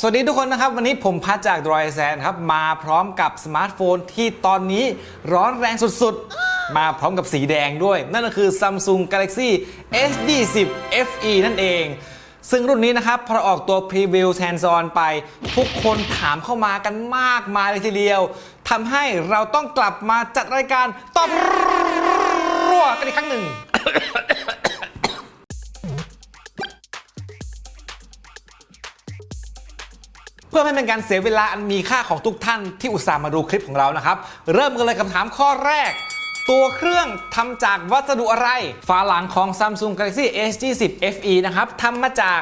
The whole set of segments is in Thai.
สวัสดีทุกคนนะครับ วันนี้ผมพัดจากดรอยแซนครับ มาพร้อมกับสมาร์ทโฟนที่ตอนนี้ร้อนแรงสุดๆ มาพร้อมกับสีแดงด้วย นั่นก็คือ Samsung Galaxy S20 FE นั่นเอง ซึ่งรุ่นนี้นะครับ พอออกตัวพรีวิวแ a น s อนไป ทุกคนถามเข้ามากันมากมายเลยทีเดียวทำให้เราต้องกลับมาจัดรายการตอบรัวกันอีกครั้งหนึ่ง พื่อไม่เป็นการเสียเวลาอันมีค่าของทุกท่านที่อุตส่าห์มาดูคลิปของเรานะครับ เริ่มกันเลยคำถามข้อแรก ตัวเครื่องทำจากวัสดุอะไร ฝาหลังของ Samsung Galaxy S20 FE นะครับทำมาจาก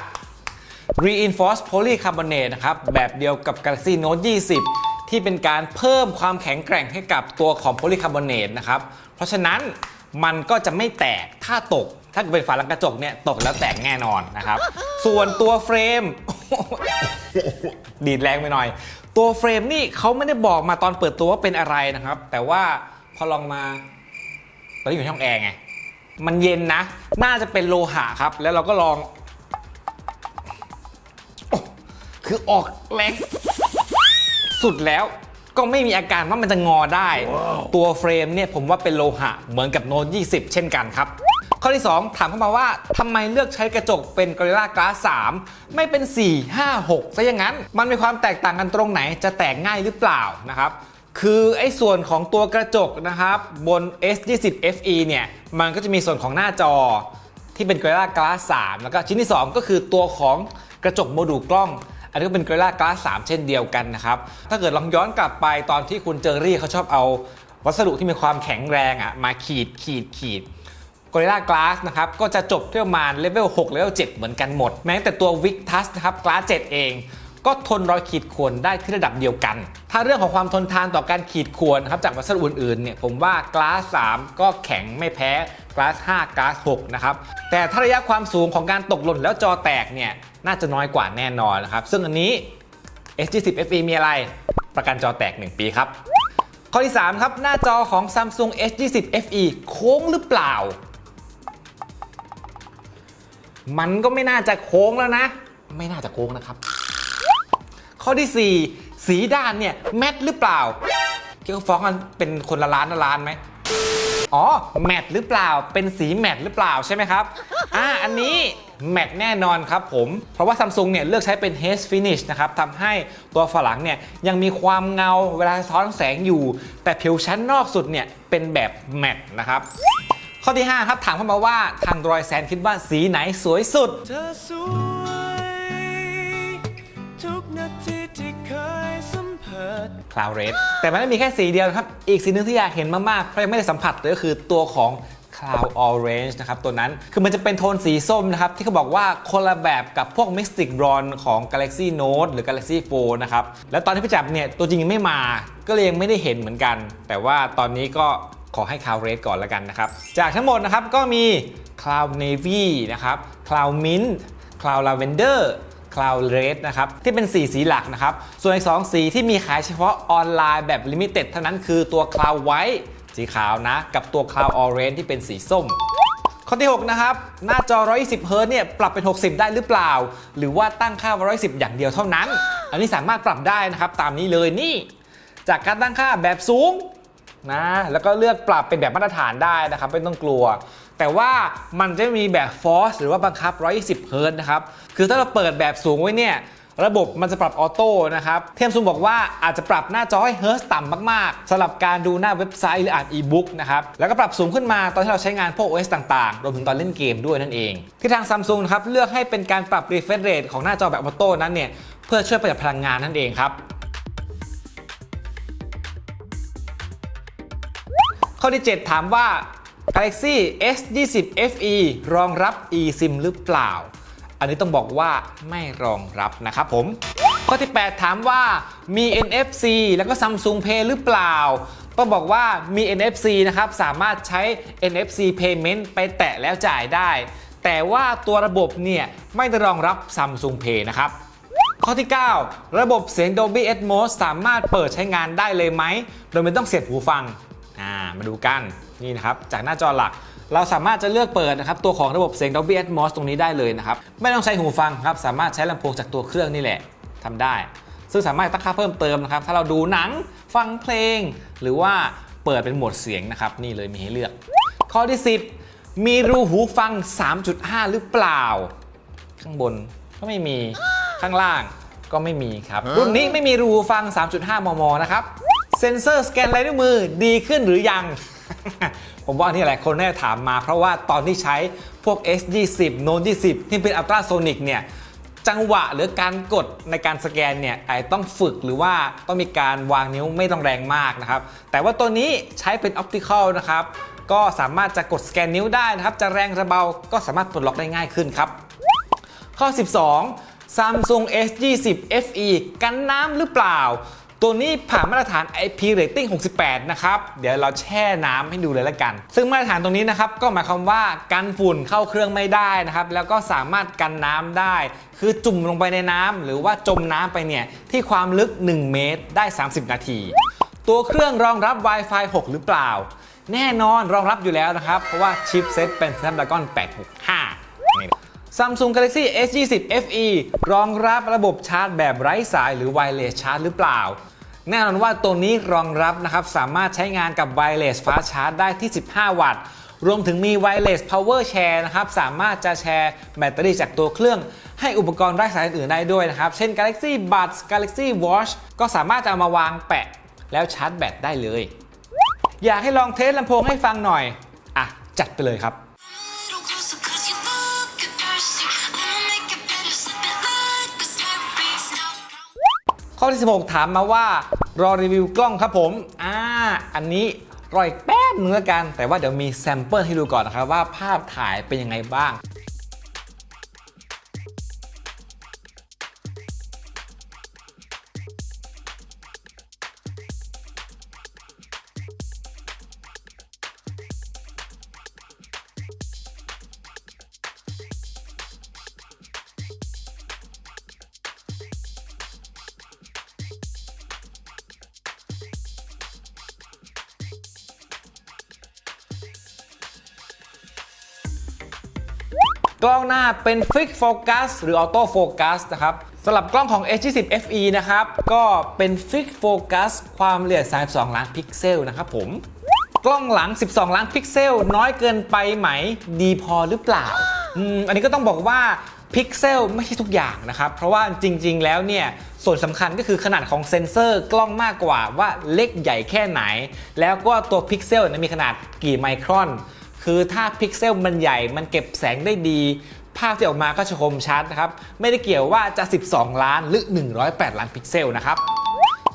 Reinforced Polycarbonate นะครับแบบเดียวกับ Galaxy Note 20 ที่เป็นการเพิ่มความแข็งแกร่งให้กับตัวของ Polycarbonate นะครับ เพราะฉะนั้นมันก็จะไม่แตกถ้าตก ถ้าเกิดเป็นฝาหลังกระจกเนี่ยตกแล้วแตกแน่นอนนะครับ ส่วนตัวเฟรม ดีดแรงไปหน่อย ตัวเฟรมนี่เขาไม่ได้บอกมาตอนเปิดตัวว่าเป็นอะไรนะครับ แต่ว่าพอลองมาตอนนี้อยู่ในห้องแอร์ไง มันเย็นนะ น่าจะเป็นโลหะครับ แล้วเราก็ลองโอ้คือออกแรงสุดแล้วก็ไม่มีอาการว่ามันจะงอได้ ตัวเฟรมเนี่ยผมว่าเป็นโลหะเหมือนกับโน้ต20 เช่นกันครับ ข้อที่ 2 ถามเข้ามาว่าทำไมเลือกใช้กระจกเป็น Gorilla Glass 3 ไม่เป็น 4 5 6ซะอย่างนั้น มันมีความแตกต่างกันตรงไหนจะแตกง่ายหรือเปล่านะครับคือไอ้ส่วนของตัวกระจกนะครับบน S20 FE เนี่ยมันก็จะมีส่วนของหน้าจอที่เป็น Gorilla Glass 3 แล้วก็ชิ้นที่ 2 ก็คือตัวของกระจกโมดูลกล้อง อันนี้ก็เป็น Gorilla Glass 3 เช่นเดียวกันนะครับ ถ้าเกิดลองย้อนกลับไปตอนที่คุณเจอรี่เขาชอบเอาวัสดุที่มีความแข็งแรงอะมาขีดขีดขีด Gorilla Glass นะครับก็จะจบที่ประมาณเลเวล6เลเวล7เหมือนกันหมด แม้แต่ตัว Victus นะครับ Glass 7 เอง ก็ทนรอยขีดข่วนได้ที่ระดับเดียวกัน ถ้าเรื่องของความทนทานต่อการขีดข่วนนะครับจากวัสดุอื่นๆเนี่ยผมว่า Glass 3 ก็แข็งไม่แพ้ Glass 5 Glass 6นะครับแต่ถ้าระยะความสูงของการตกหล่นแล้วจอแตกเนี่ยน่าจะน้อยกว่าแน่นอนนะครับซึ่งอันนี้ S20 FE มีอะไร ประกันจอแตก 1 ปีครับ ข้อที่ 3 ครับ หน้าจอของ Samsung S20 FE โค้งหรือเปล่า มันก็ไม่น่าจะโค้งแล้วนะ ไม่น่าจะโค้งนะครับ ข้อที่ 4 สีด้านเนี่ยแมทหรือเปล่าเกี่ยวฟ้องกันเป็นคนละล้านละล้านไหมอ๋อแมทหรือเปล่า เป็นสีแมทหรือเปล่าใช่ไหมครับอ่าอันนี้แมทแน่นอนครับผม เพราะว่า Samsung เนี่ยเลือกใช้เป็น Haze Finish นะครับทำให้ตัวฝาหลังเนี่ยยังมีความเงาเวลาสะท้อนแสงอยู่ แต่ผิวชั้นนอกสุดเนี่ยเป็นแบบแมทนะครับ ข้อที่ 5 ครับถามเข้ามาว่าทางรอยแซนคิดว่าสีไหนสวยสุด เธอสวยทุกนาทีที่เคยสัมผัส Cloud Red แต่มันไม่มีแค่สีเดียวนะครับ อีกสีหนึงที่อยากเห็นมากๆ เพราะยังไม่ได้สัมผัสเลยก็คือตัวของ Cloud Orange นะครับ ตัวนั้นคือมันจะเป็นโทนสีส้มนะครับ ที่เขาบอกว่าคนละแบบกับพวก Mystic Blonde ของ Galaxy Note หรือ Galaxy Fold นะครับ แล้วตอนที่ไปจับเนี่ย ตัวจริงยังไม่มา ก็เลยยังไม่ได้เห็นเหมือนกัน แต่ว่าตอนนี้ก็ ขอให้ Cloud Red ก่อนล้วกันนะครับ จากทั้งหมดนะครับก็มี Cloud Navy นะครับ Cloud Mint Cloud Lavender Cloud Red นะครับ ที่เป็น 4 สีหลักนะครับ ส่วนอีก 2 สีที่มีขายเฉพาะออนไลน์แบบลิมิเต็ดเท่านั้นคือตัว Cloud White สีขาวนะ กับตัว Cloud Orange ที่เป็นสีส้มข้อที่ 6 นะครับ หน้าจอ 120 Hz เนี่ย ปรับเป็น 60 ได้หรือเปล่า หรือว่าตั้งค่า 110 อย่างเดียวเท่านั้น อันนี้สามารถปรับได้นะครับ ตามนี้เลยนี่ จากการตั้งค่าแบบสูง นะแล้วก็เลือกปรับเป็นแบบมาตรฐานได้นะครับไม่ต้องกลัว แต่ว่ามันจะมีแบบ Force หรือว่าบังคับ 120 เฮิรตนะครับคือถ้าเราเปิดแบบสูงไว้เนี่ยระบบมันจะปรับออโต้นะครับ เทมซุงบอกว่าอาจจะปรับหน้าจอให้เฮิร์ตต่ำมากๆสำหรับการดูหน้าเว็บไซต์หรืออ่านอีบุ๊กนะครับ แล้วก็ปรับสูงขึ้นมาตอนที่เราใช้งานพวก OS ต่างๆ รวมถึงตอนเล่นเกมด้วยนั่นเอง ที่ทางซัมซุงนะครับเลือกให้เป็นการปรับ refresh rate ของหน้าจอแบบออโต้นั้นเนี่ยเพื่อช่วยประหยัดพลังงานนั่นเองครับ ข้อที่ 7 ถามว่า Galaxy S20 FE รองรับ eSIM หรือเปล่า อันนี้ต้องบอกว่าไม่รองรับนะครับผม ข้อที่ 8 ถามว่ามี NFC แล้วก็ Samsung Pay หรือเปล่า ต้องบอกว่ามี NFC นะครับ สามารถใช้ NFC Payment ไปแตะแล้วจ่ายได้ แต่ว่าตัวระบบเนี่ยไม่ได้รองรับ Samsung Pay นะครับข้อที่ 9 ระบบเสียง Dolby Atmos สามารถเปิดใช้งานได้เลยไหม โดยไม่ต้องเสียบหูฟัง มาดูกันนี่นะครับจากหน้าจอหลักเราสามารถจะเลือกเปิดนะครับตัวของระบบเสียง Dolby Atmos ตรงนี้ได้เลยนะครับไม่ต้องใช้หูฟังครับสามารถใช้ลำโพงจากตัวเครื่องนี่แหละทำได้ ซึ่งสามารถตั้งค่าเพิ่มเติมนะครับ ถ้าเราดูหนังฟังเพลง หรือว่าเปิดเป็นโหมดเสียงนะครับ นี่เลยมีให้เลือก ข้อที่ 10 มีรูหูฟัง 3.5 หรือเปล่า ข้างบนก็ไม่มีข้างล่างก็ไม่มีครับรุ่นนี้ไม่มีรูหูฟัง 3.5 มมนะครับเซ็นเซอร์สแกนลายนิ้วมือดีขึ้นหรือยัง ผมว่านี่หลายคนน่าจะถามมา เพราะว่าตอนที่ใช้พวก S20 Note 20 ที่เป็นอัลตราโซนิกเนี่ยจังหวะหรือการกดในการสแกนเนี่ยอาจต้องฝึกหรือว่าต้องมีการวางนิ้วไม่ต้องแรงมากนะครับ แต่ว่าตัวนี้ใช้เป็นออปติคอลนะครับ ก็สามารถจะกดสแกนนิ้วได้นะครับ จะแรงจะเบาก็สามารถปลดล็อกได้ง่ายขึ้นครับ ข้อ 12 Samsung S20 FE กันน้ำหรือเปล่า ตัวนี้ผ่านมาตรฐาน IP rating 68 นะครับ เดี๋ยวเราแช่น้ำให้ดูเลยละกัน ซึ่งมาตรฐานตรงนี้นะครับ ก็หมายความว่ากันฝุ่นเข้าเครื่องไม่ได้นะครับ แล้วก็สามารถกันน้ำได้ คือจุ่มลงไปในน้ำหรือว่าจมน้ำไปเนี่ย ที่ความลึก 1 เมตรได้ 30 นาที ตัวเครื่องรองรับ Wi-Fi 6 หรือเปล่า แน่นอนรองรับอยู่แล้วนะครับ เพราะว่าชิปเซ็ตเป็น Snapdragon 865 Samsung Galaxy S20 FE รองรับระบบชาร์จแบบไร้สายหรือ Wireless Charge หรือเปล่า แน่นอนว่าตัวนี้รองรับนะครับสามารถใช้งานกับ Wireless Fast Charge ได้ที่ 15 วัตต์ รวมถึงมี Wireless Power Share นะครับสามารถจะแชร์แบตเตอรี่จากตัวเครื่อง ให้อุปกรณ์ไร้สายอื่นได้ด้วยนะครับ เช่น Galaxy Buds Galaxy Watch ก็สามารถจะเอามาวางแปะ แล้วชาร์จแบตได้เลย อยากให้ลองเทสลำโพงให้ฟังหน่อย อะ จัดไปเลยครับ ข้อที่ 16 ถามมาว่ารอรีวิวกล้องครับผม อ่า อันนี้รออีกแป๊บนึงแล้วกัน แต่ว่าเดี๋ยวมีแซมเปิลให้ดูก่อนนะครับว่าภาพถ่ายเป็นยังไงบ้าง กล้องหน้าเป็น Fix Focus หรือ Auto Focus นะครับสำหรับกล้องของ H20 FE นะครับ ก็เป็น Fix Focus ความละเอียด 32 ล้านพิกเซลนะครับผม กล้องหลัง 12 ล้านพิกเซล น้อยเกินไปไหมดีพอหรือเปล่าอืมอันนี้ก็ต้องบอกว่าพิกเซลไม่ใช่ทุกอย่างนะครับ เพราะว่าจริง ๆ แล้วเนี่ย ส่วนสำคัญก็คือขนาดของเซ็นเซอร์กล้องมากกว่าว่าเล็กใหญ่แค่ไหน แล้วก็ตัวพิกเซลเนมีขนาดกี่ไมครอน คือถ้าพิกเซลมันใหญ่มันเก็บแสงได้ดี ภาพที่ออกมาก็จะคมชัดนะครับ ไม่ได้เกี่ยวว่าจะ 12 ล้านหรือ 108 ล้านพิกเซลนะครับ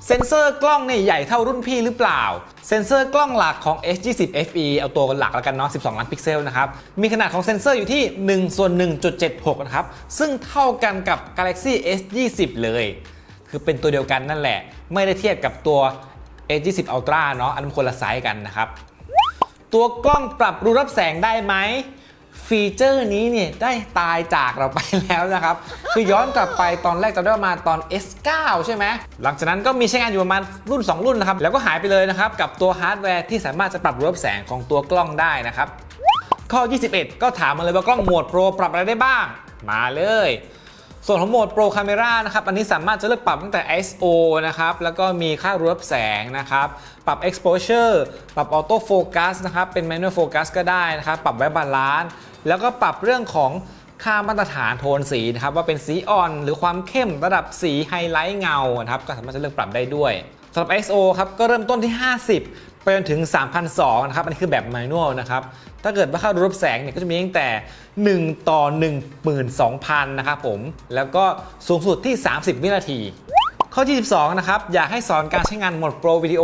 เซนเซอร์กล้องเนี่ยใหญ่เท่ารุ่นพี่หรือเปล่า เซนเซอร์กล้องหลักของ S20 FE เอาตัวหลักแล้วกันเนาะ 12 ล้านพิกเซลนะครับ มีขนาดของเซนเซอร์อยู่ที่1ส่วน1.76 นะครับ ซึ่งเท่ากันกับ Galaxy S20 เลย คือเป็นตัวเดียวกันนั่นแหละ ไม่ได้เทียบกับตัว S20 Ultra เนาะ อันนั้นคนละไซส์กันนะครับ ตัวกล้องปรับรูรับแสงได้ไหมฟีเจอร์นี้เนี่ยได้ตายจากเราไปแล้วนะครับ คือย้อนกลับไปตอนแรกจำได้มาตอน S9 ใช่ไหมหลังจากนั้นก็มีใช้งานอยู่ประมาณรุ่น 2 รุ่นนะครับ แล้วก็หายไปเลยนะครับ กับตัวฮาร์ดแวร์ที่สามารถจะปรับรูรับแสงของตัวกล้องได้นะครับ ข้อ 21 ก็ถามมาเลยว่ากล้องโหมดโปรปรับอะไรได้บ้าง มาเลย ส่วนของโหมด Pro Camera นะครับ อันนี้สามารถจะเลือกปรับตั้งแต่ ISO นะครับ แล้วก็มีค่ารับแสงนะครับ ปรับ exposure ปรับ auto focus นะครับ เป็น manual focus ก็ได้นะครับ ปรับไว้บาลานซ์แล้วก็ปรับเรื่องของค่ามาตรฐานโทนสีนะครับ ว่าเป็นสีอ่อนหรือความเข้มระดับสีไฮไลท์เงานะครับ ก็สามารถจะเลือกปรับได้ด้วยสำหรับ ISO ครับ ก็เริ่มต้นที่ 50 ไปจนถึง3,200นะครับ อันนี้คือแบบ manual นะครับ ถ้าเกิดว่าค่ารูรับแสงเนี่ยก็จะมีตั้งแต่ 1 ต่อ 12,000 นะครับผม แล้วก็สูงสุดที่ 30 วินาที ข้อที่ 12 นะครับ อยากให้สอนการใช้งานโหมด Pro Video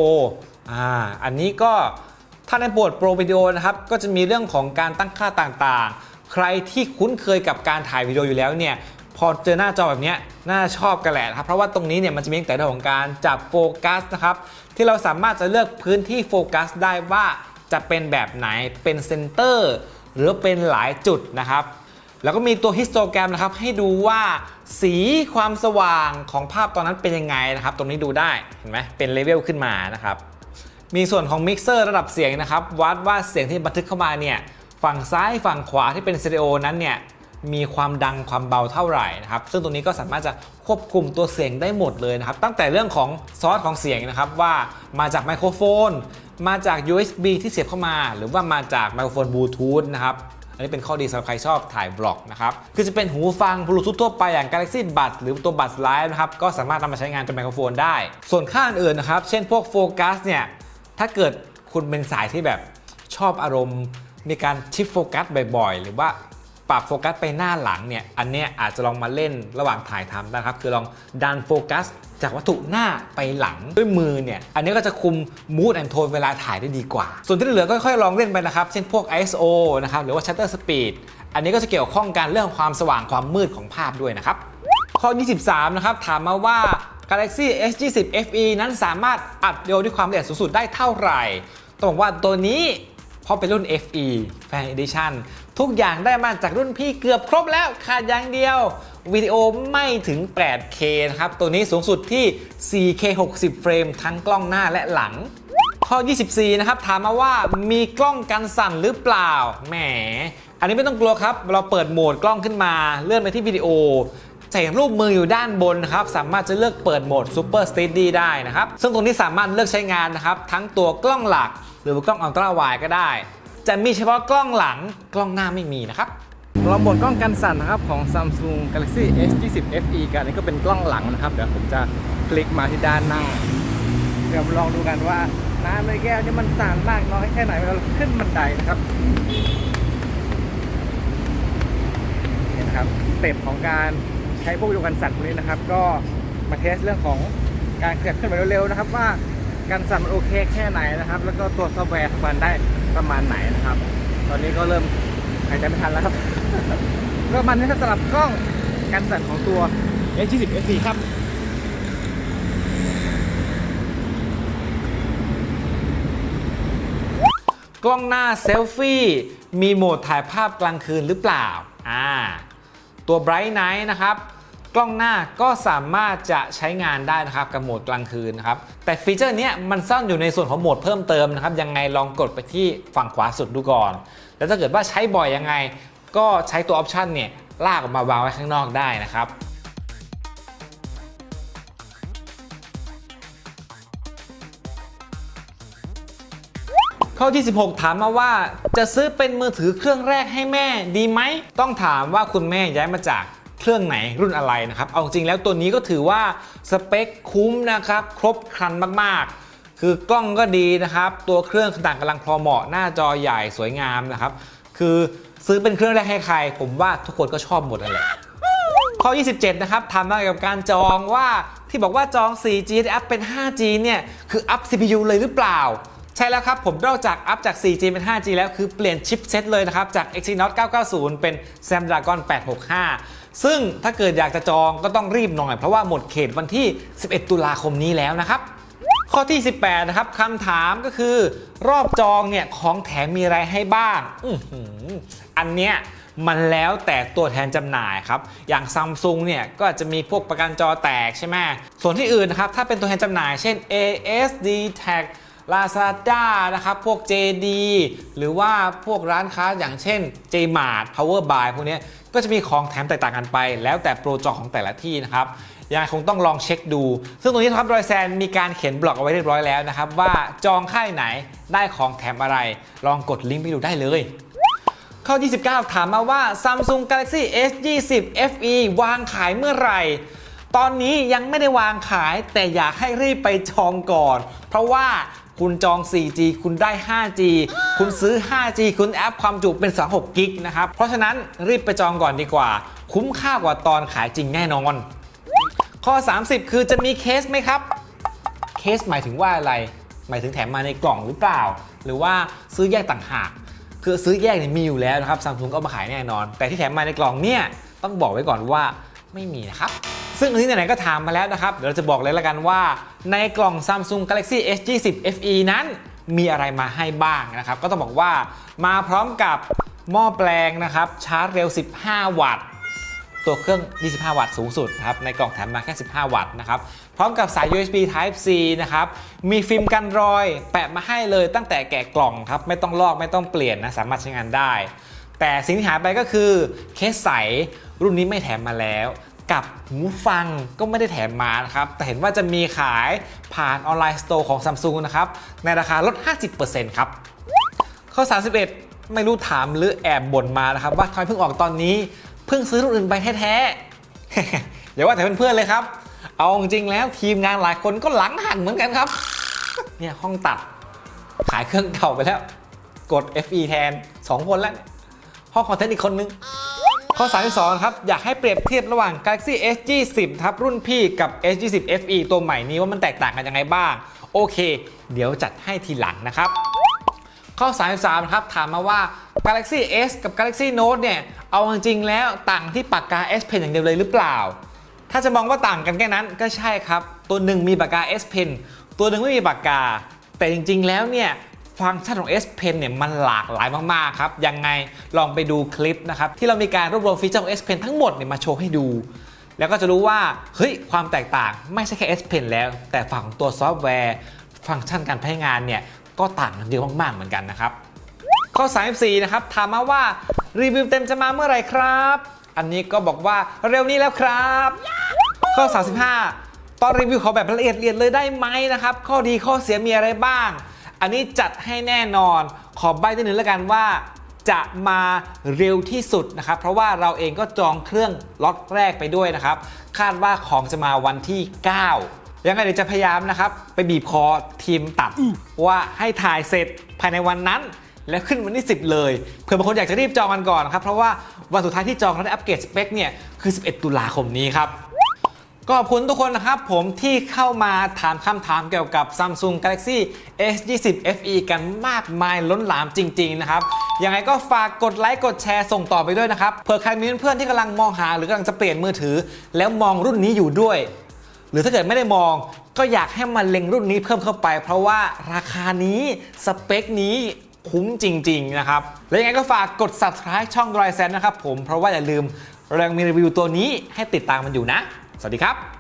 อ่าอันนี้ก็ถ้าในโหมด Pro Video นะครับ ก็จะมีเรื่องของการตั้งค่าต่างๆ ใครที่คุ้นเคยกับการถ่ายวิดีโออยู่แล้วเนี่ยพอเจอหน้าจอแบบนี้น่าชอบกันแหละนะครับเพราะว่าตรงนี้เนี่ยมันจะมีตั้งแต่เรื่องของการจับโฟกัสนะครับที่เราสามารถจะเลือกพื้นที่โฟกัสได้ว่า จะเป็นแบบไหนเป็นเซนเตอร์หรือเป็นหลายจุดนะครับ แล้วก็มีตัวฮิสโตแกรมนะครับให้ดูว่าสีความสว่างของภาพตอนนั้นเป็นยังไงนะครับ ตรงนี้ดูได้เห็นไหมเป็นเลเวลขึ้นมานะครับ มีส่วนของมิกเซอร์ระดับเสียงนะครับ วัดว่าเสียงที่บันทึกเข้ามาเนี่ยฝั่งซ้ายฝั่งขวาที่เป็นสเตอริโอนั้นเนี่ย มีความดังความเบาเท่าไหร่นะครับ ซึ่งตรงนี้ก็สามารถจะควบคุมตัวเสียงได้หมดเลยนะครับ ตั้งแต่เรื่องของซอสของเสียงนะครับว่ามาจากไมโครโฟน มาจาก USB ที่เสียบเข้ามา หรือว่ามาจากไมโครโฟนบลูทูธนะครับอันนี้เป็นข้อดีสำหรับใครชอบถ่ายบล็อกนะครับ คือจะเป็นหูฟังบลูทูธทั่วไปอย่าง Galaxy Buds หรือตัว Buds Live นะครับ ก็สามารถนำมาใช้งานเป็นไมโครโฟนได้ ส่วนค่าอื่นๆนะครับ เช่นพวกโฟกัสเนี่ย ถ้าเกิดคุณเป็นสายที่แบบชอบอารมณ์ มีการชิฟโฟกัสบ่อยๆ หรือว่า ปรับโฟกัสไปหน้าหลังเนี่ย อันเนี้ยอาจจะลองมาเล่นระหว่างถ่ายทำนะครับ คือลองดันโฟกัสจากวัตถุหน้าไปหลังด้วยมือเนี่ย อันนี้ก็จะคุม mood and tone เวลาถ่ายได้ดีกว่า ส่วนที่เหลือก็ค่อยๆลองเล่นไปนะครับ เช่นพวก ISO นะครับ หรือว่า shutter speed อันนี้ก็จะเกี่ยวข้องกันเรื่องความสว่างความมืดของภาพด้วยนะครับ ข้อ 23 นะครับ ถามมาว่า Galaxy S20 FE นั้นสามารถอัดวิดีโอด้วยความละเอียดสูงสุดได้เท่าไหร่ ต้องบอกว่าตัวนี้ เพราะเป็นรุ่น FE Fan Edition ทุกอย่างได้มาจากรุ่นพี่เกือบครบแล้วขาดอย่างเดียววิดีโอไม่ถึง 8K นะครับ ตัวนี้สูงสุดที่ 4K 60 เฟรมทั้งกล้องหน้าและหลัง ข้อ 24 นะครับ ถามมาว่ามีกล้องกันสั่นหรือเปล่า แหม อันนี้ไม่ต้องกลัวครับ เราเปิดโหมดกล้องขึ้นมา เลื่อนไปที่วิดีโอจะเห็นรูปมืออยู่ด้านบนนะครับ สามารถจะเลือกเปิดโหมด Super Steady ได้นะครับ ซึ่งตรงนี้สามารถเลือกใช้งานนะครับ ทั้งตัวกล้องหลัก หรือกล้องอัลตราไวก็ได้ จะมีเฉพาะกล้องหลังกล้องหน้าไม่มีนะครับเราหมดกล้องกันสั่นนะครับของ Samsung Galaxy S20 FE กันนนี้ก็เป็นกล้องหลังนะครับ เดี๋ยวผมจะคลิกมาที่ด้านหน้า เดี๋ยวลองดูกันว่าน้ำในแก้วนี่มันสั่นมากน้อยแค่ไหนเวลาขึ้นบันไดนะครับนี่นะครับสเต็ปของการใช้พวกดีโอกันสั่นพวกนี้นะครับ ก็มาเทสเรื่องของการขยับขึ้นไปเร็วๆนะครับว่า การสั่นมันโอเคแค่ไหนนะครับ แล้วก็ตัวซอฟต์แวร์ทำงานได้ประมาณไหนนะครับ ตอนนี้ก็เริ่มหายใจไม่ทันแล้วครับก็มันนะครับสำหรับกล้องการสั่นของตัว S20 FE ครับกล้องหน้าเซลฟี่มีโหมดถ่ายภาพกลางคืนหรือเปล่า อ่า ตัว Bright Night นะครับ กล้องหน้าก็สามารถจะใช้งานได้นะครับกับโหมดกลางคืนนะครับแต่ฟีเจอร์นี้มันซ่อนอยู่ในส่วนของโหมดเพิ่มเติมนะครับยังไงลองกดไปที่ฝั่งขวาสุดดูก่อน แล้วถ้าเกิดว่าใช้บ่อยยังไง ก็ใช้ตัวออปชันเนี่ยลากออกมาวางไว้ข้างนอกได้นะครับข้อที่ 16 ถามมาว่าจะซื้อเป็นมือถือเครื่องแรกให้แม่ดีไหม ต้องถามว่าคุณแม่ย้ายมาจาก เครื่องไหนรุ่นอะไรนะครับ เอาจริงแล้วตัวนี้ก็ถือว่าสเปคคุ้มนะครับ ครบครันมากๆ คือกล้องก็ดีนะครับ ตัวเครื่องขนาดกำลังพอเหมาะ หน้าจอใหญ่สวยงามนะครับ คือซื้อเป็นเครื่องแรกให้ใคร ผมว่าทุกคนก็ชอบหมดนั่นแหละข้อ 27 นะครับถามาเกี่ยวกับการจองว่าที่บอกว่าจอง 4G ได้อัพเป็น 5G เนี่ย คืออัพ CPU เลยหรือเปล่า ใช่แล้วครับ ผมนอกจากอัพจาก 4G เป็น 5G แล้วคือเปลี่ยนชิปเซตเลยนะครับ จาก Exynos 990 เป็น Snapdragon 865 ซึ่งถ้าเกิดอยากจะจองก็ต้องรีบหน่อย เพราะว่าหมดเขตวันที่ 11 ตุลาคมนี้แล้วนะครับ ข้อที่ 18 นะครับคำถามก็คือ รอบจองเนี่ยของแถมมีอะไรให้บ้างออันเนี้ยมันแล้วแต่ตัวแทนจำหน่ายครับ อย่างซัมซุงเนี่ยก็จะมีพวกประกันจอแตกใช่ไหมส่วนที่อื่นนะครับ ถ้าเป็นตัวแทนจำหน่าย เช่น ASD Tag Lazada นะครับพวก JD หรือว่าพวกร้านค้าอย่างเช่น Jmart Power Buy พวกนี้ก็จะมีของแถมแตกต่างกันไป แล้วแต่โปรจองของแต่ละที่นะครับยังคงต้องลองเช็คดู ซึ่งตรงนี้นะครับรอยแซนมีการเขียนบล็อกเอาไว้เรียบร้อยแล้วนะครับ ว่าจองค่ายไหนได้ของแถมอะไร ลองกดลิงก์ไปดูได้เลย ข้อ 29 ถามมาว่า Samsung Galaxy S20 FE วางขายเมื่อไหร่ ตอนนี้ยังไม่ได้วางขายแต่อยากให้รีบไปจองก่อน เพราะว่า คุณจอง 4G คุณได้ 5G คุณซื้อ 5G คุณแอปความจุเป็น 26กิกนะครับ เพราะฉะนั้นรีบไปจองก่อนดีกว่า คุ้มค่ากว่าตอนขายจริงแน่นอน ข้อ 30 คือจะมีเคสไหมครับ เคสหมายถึงว่าอะไร หมายถึงแถมมาในกล่องหรือเปล่า หรือว่าซื้อแยกต่างหาก คือซื้อแยกเนี่ยมีอยู่แล้วนะครับซัมซุงก็มาขายแน่นอน แต่ที่แถมมาในกล่องเนี่ยต้องบอกไว้ก่อนว่า ไม่มีนะครับ ซึ่งอันนี้ไหนๆก็ถามมาแล้วนะครับ เดี๋ยวเราจะบอกเลยละกันว่า ในกล่อง Samsung Galaxy S20 FE นั้นมีอะไรมาให้บ้างนะครับ ก็ต้องบอกว่ามาพร้อมกับหม้อแปลงนะครับชาร์จเร็ว 15 วัตต์ตัวเครื่อง 25 วัตต์สูงสุดครับ ในกล่องแถมมาแค่ 15 วัตต์นะครับ พร้อมกับสาย USB Type C นะครับ มีฟิล์มกันรอย แปะมาให้เลยตั้งแต่แกะกล่องครับ ไม่ต้องลอกไม่ต้องเปลี่ยนนะ สามารถใช้งานได้ แต่สิ่งที่หายไปก็คือเคสใส รุ่นนี้ไม่แถมมาแล้ว กับหูฟังก็ไม่ได้แถมมานะครับ แต่เห็นว่าจะมีขายผ่านออนไลน์สโตร์ของ Samsung นะครับ ในราคาลด 50%ครับ ข้อ 31 ไม่รู้ถามหรือแอบบ่นมานะครับ ว่าทำไมเพิ่งออกตอนนี้เพิ่งซื้อรุ่นอื่นไปแท้ๆอย่าว่าแต่เพื่อนๆเลยครับ เอาจริงๆแล้วทีมงานหลายคนก็หลังหันเหมือนกันครับ เนี่ยห้องตัดขายเครื่องเก่าไปแล้ว กด FE แทน 2 คนแล้ว ห้องคอนเทนต์อีกคนนึง ข้อ 32 ครับ อยากให้เปรียบเทียบระหว่าง Galaxy S 20 ครับ รุ่นพี่กับ S 20 FE ตัวใหม่นี้ว่ามันแตกต่างกันยังไงบ้าง โอเค เดี๋ยวจัดให้ทีหลังนะครับ ข้อ 33 ครับ ถามมาว่า Galaxy S กับ Galaxy Note เนี่ย เอาจริงๆแล้วต่างที่ปากกา S Pen อย่างเดียวเลยหรือเปล่า ถ้าจะมองว่าต่างกันแค่นั้นก็ใช่ครับ ตัวหนึ่งมีปากกา S Pen ตัวหนึ่งไม่มีปากกา แต่จริง ๆ แล้วเนี่ย ฟังก์ชันของ S Pen เนี่ยมันหลากหลายมากๆครับ ยังไงลองไปดูคลิปนะครับ ที่เรามีการรวบรวมฟีเจอร์ของ S Pen ทั้งหมดเนี่ยมาโชว์ให้ดู แล้วก็จะรู้ว่า เฮ้ย ความแตกต่างไม่ใช่แค่ S Pen แล้ว แต่ฝั่งของตัวซอฟต์แวร์ ฟังก์ชันการใช้งานเนี่ย ก็ต่างกันเยอะมาก ๆ เหมือนกันนะครับ ข้อ 34 นะครับ ถามมาว่ารีวิวเต็มจะมาเมื่อไหร่ครับ อันนี้ก็บอกว่าเร็วนี้แล้วครับ ข้อ 35 ตอนรีวิวขอแบบละเอียดเลยได้ไหมนะครับ ข้อดีข้อเสียมีอะไรบ้าง อันนี้จัดให้แน่นอน ขอใบ้ตัวหนึ่งแล้วกันว่าจะมาเร็วที่สุดนะครับ เพราะว่าเราเองก็จองเครื่องล็อตแรกไปด้วยนะครับ คาดว่าของจะมาวันที่ 9 ยังไงเดี๋ยวจะพยายามนะครับ ไปบีบคอทีมตัด ว่าให้ถ่ายเสร็จภายในวันนั้น แล้วขึ้นวันที่ 10 เลยเผื่อบางคนอยากจะรีบจองกันก่อนครับ เพราะว่าวันสุดท้ายที่จองแล้วได้อัปเกรดสเปคเนี่ยคือ 11 ตุลาคมนี้ครับ ก็ขอบคุณทุกคนนะครับผมที่เข้ามาถามคำถามเกี่ยวกับ Samsung Galaxy S20 FE กันมากมายล้นหลามจริง ๆ นะครับ ยังไงก็ฝากกดไลค์กดแชร์ส่งต่อไปด้วยนะครับ เผื่อใครมีเพื่อนที่กำลังมองหาหรือกำลังจะเปลี่ยนมือถือ แล้วมองรุ่นนี้อยู่ด้วย หรือถ้าเกิดไม่ได้มอง ก็อยากให้มันเล็งรุ่นนี้เพิ่มเข้าไป เพราะว่าราคานี้สเปคนี้คุ้มจริง ๆ นะครับ และยังไงก็ฝากกด subscribe ช่อง d r y s e n นะครับผมเพราะว่าอย่าลืมเรายังมีรีวิวตัวนี้ให้ติดตามมันอยู่นะ สวัสดีครับ